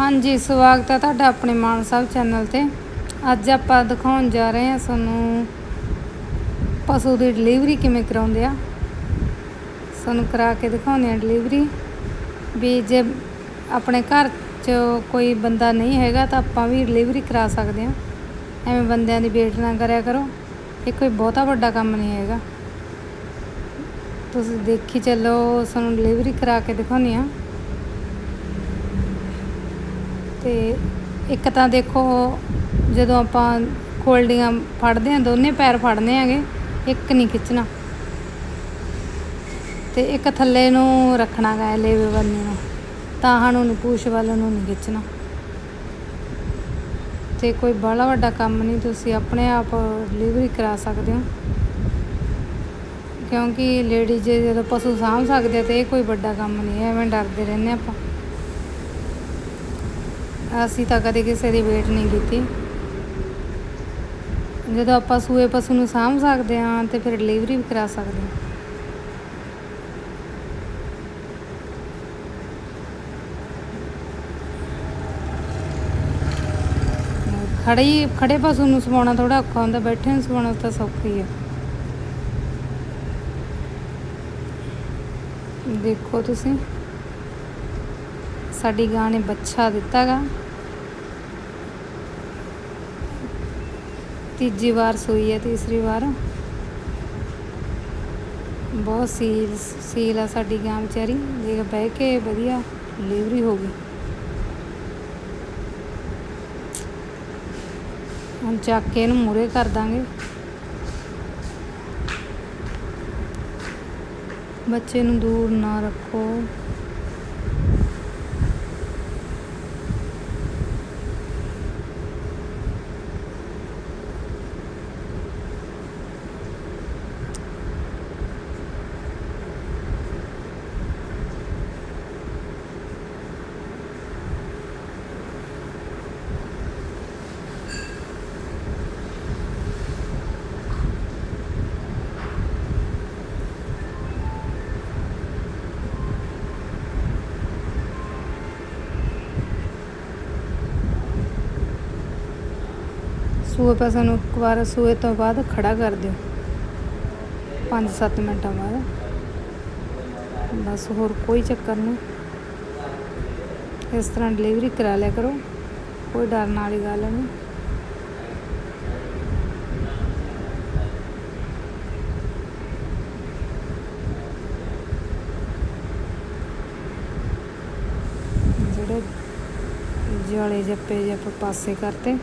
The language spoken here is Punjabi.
ਹਾਂਜੀ, ਸਵਾਗਤ ਹੈ ਤੁਹਾਡਾ ਆਪਣੇ ਮਾਨ ਸਾਹਿਬ ਚੈਨਲ ਤੇ। ਅੱਜ ਆਪਾਂ ਦਿਖਾਉਣ ਜਾ ਰਹੇ ਹਾਂ ਤੁਹਾਨੂੰ ਪਸ਼ੂ ਦੀ ਡਿਲੀਵਰੀ ਕਿਵੇਂ ਕਰਾਉਂਦੇ ਆ। ਸਾਨੂੰ ਕਰਾ ਕੇ ਦਿਖਾਉਂਦੇ ਆ ਡਿਲੀਵਰੀ। ਵੀ ਜੇ ਆਪਣੇ ਘਰ 'ਚ ਕੋਈ ਬੰਦਾ ਨਹੀਂ ਹੈਗਾ ਤਾਂ ਆਪਾਂ ਵੀ ਡਿਲੀਵਰੀ ਕਰਾ ਸਕਦੇ ਹਾਂ। ਐਵੇਂ ਬੰਦਿਆਂ ਦੀ ਵੇਟ ਨਾ ਕਰਿਆ ਕਰੋ। ਇਹ ਕੋਈ ਬਹੁਤਾ ਵੱਡਾ ਕੰਮ ਨਹੀਂ ਹੈਗਾ। ਤੁਸੀਂ ਦੇਖੀ ਚੱਲੋ, ਸਾਨੂੰ ਡਿਲੀਵਰੀ ਕਰਾ ਕੇ ਦਿਖਾਉਂਦੇ ਆ ਤੇ ਇੱਕ ਤਾਂ ਦੇਖੋ ਜਦੋਂ ਆਪਾਂ ਕੋਲਡੀਆਂ ਫੜਦੇ ਆ ਦੋਨੇ ਪੈਰ ਫੜਨੇ ਹੈਗੇ, ਇੱਕ ਨਹੀਂ ਖਿੱਚਣਾ। ਤੇ ਇੱਕ ਥੱਲੇ ਨੂੰ ਰੱਖਣਾ ਗਾ ਲੇਵੇ ਵੱਲ ਨੂੰ। ਤਾਂ ਨੂੰ ਨਹੀਂ ਪੂਛ ਵੱਲ ਨੂੰ ਨਹੀਂ ਖਿੱਚਣਾ। ਤੇ ਕੋਈ ਬੜਾ ਵੱਡਾ ਕੰਮ ਨਹੀਂ, ਤੁਸੀਂ ਆਪਣੇ ਆਪ ਡਿਲੀਵਰੀ ਕਰਾ ਸਕਦੇ ਹੋ। ਕਿਉਂਕਿ ਲੇਡੀਜ਼ ਜਦੋਂ ਪਸ਼ੂ ਸਾਂਭ ਸਕਦੇ ਆ, ਤੇ ਇਹ ਕੋਈ ਵੱਡਾ ਕੰਮ ਨਹੀਂ ਹੈ ਐਵੇਂ ਡਰਦੇ ਰਹਿੰਦੇ ਆਪਾਂ। ਅਸੀਂ ਤਾਂ ਕਦੇ ਕਿਸੇ ਦੀ ਵੇਟ ਨਹੀਂ ਕੀਤੀ। ਜਦੋਂ ਆਪਾਂ ਸੂਏ ਪਸ਼ੂ ਨੂੰ ਸਾਂਭ ਸਕਦੇ ਹਾਂ ਤੇ ਫਿਰ ਡਿਲੀਵਰੀ ਵੀ ਕਰਾ ਸਕਦੇ ਹਾਂ। ਖੜੇ ਹੀ ਖੜੇ ਪਸ਼ੂ ਨੂੰ ਸਵਾਉਣਾ ਥੋੜਾ ਔਖਾ ਹੁੰਦਾ, ਬੈਠੇ ਨੂੰ ਸਵਾਉਣਾ ਤਾਂ ਸੌਖਾ ਹੀ ਹੈ। ਦੇਖੋ ਤੁਸੀਂ। ਸਾਡੀ ਗਾਂ ਨੇ ਬੱਚਾ ਦਿੱਤਾਗਾ। ਤੀਜੀ ਵਾਰ ਸੂਈ ਹੈ, ਤੀਸਰੀ ਵਾਰ। ਬਹੁਤ ਸੀਲ ਸੀਲ ਆ ਸਾਡੀ ਗਾਂ ਵਿਚਾਰੀ। ਦੇਖ, ਬਹਿ ਕੇ ਵਧੀਆ ਡਿਲੀਵਰੀ ਹੋ ਗਈ। ਹੁਣ ਚੱਕ ਕੇ ਇਹਨੂੰ ਮੂਰੇ ਕਰ ਦਾਂਗੇ। ਬੱਚੇ ਨੂੰ ਦੂਰ ਨਾ ਰੱਖੋ। ਸੂਏ ਪਾਸੇ ਨੂੰ ਇੱਕ ਵਾਰ ਸੂਏ ਤੋਂ ਬਾਅਦ ਖੜਾ ਕਰ ਦਿਓ। 5-7 ਮਿੰਟਾਂ ਬਾਅਦ। ਬਸ ਹੋਰ ਕੋਈ ਚੱਕਰ ਨਹੀਂ। ਇਸ ਤਰ੍ਹਾਂ ਡਿਲੀਵਰੀ ਕਰਾ ਲਿਆ ਕਰੋ। ਕੋਈ ਡਰਨ ਵਾਲੀ ਗੱਲ ਨਹੀਂ। ਜਿਹੜੇ ਜਲੇ ਜੱਪੇ ਜਿਹੇ ਪਾਸੇ ਕਰਤੇ।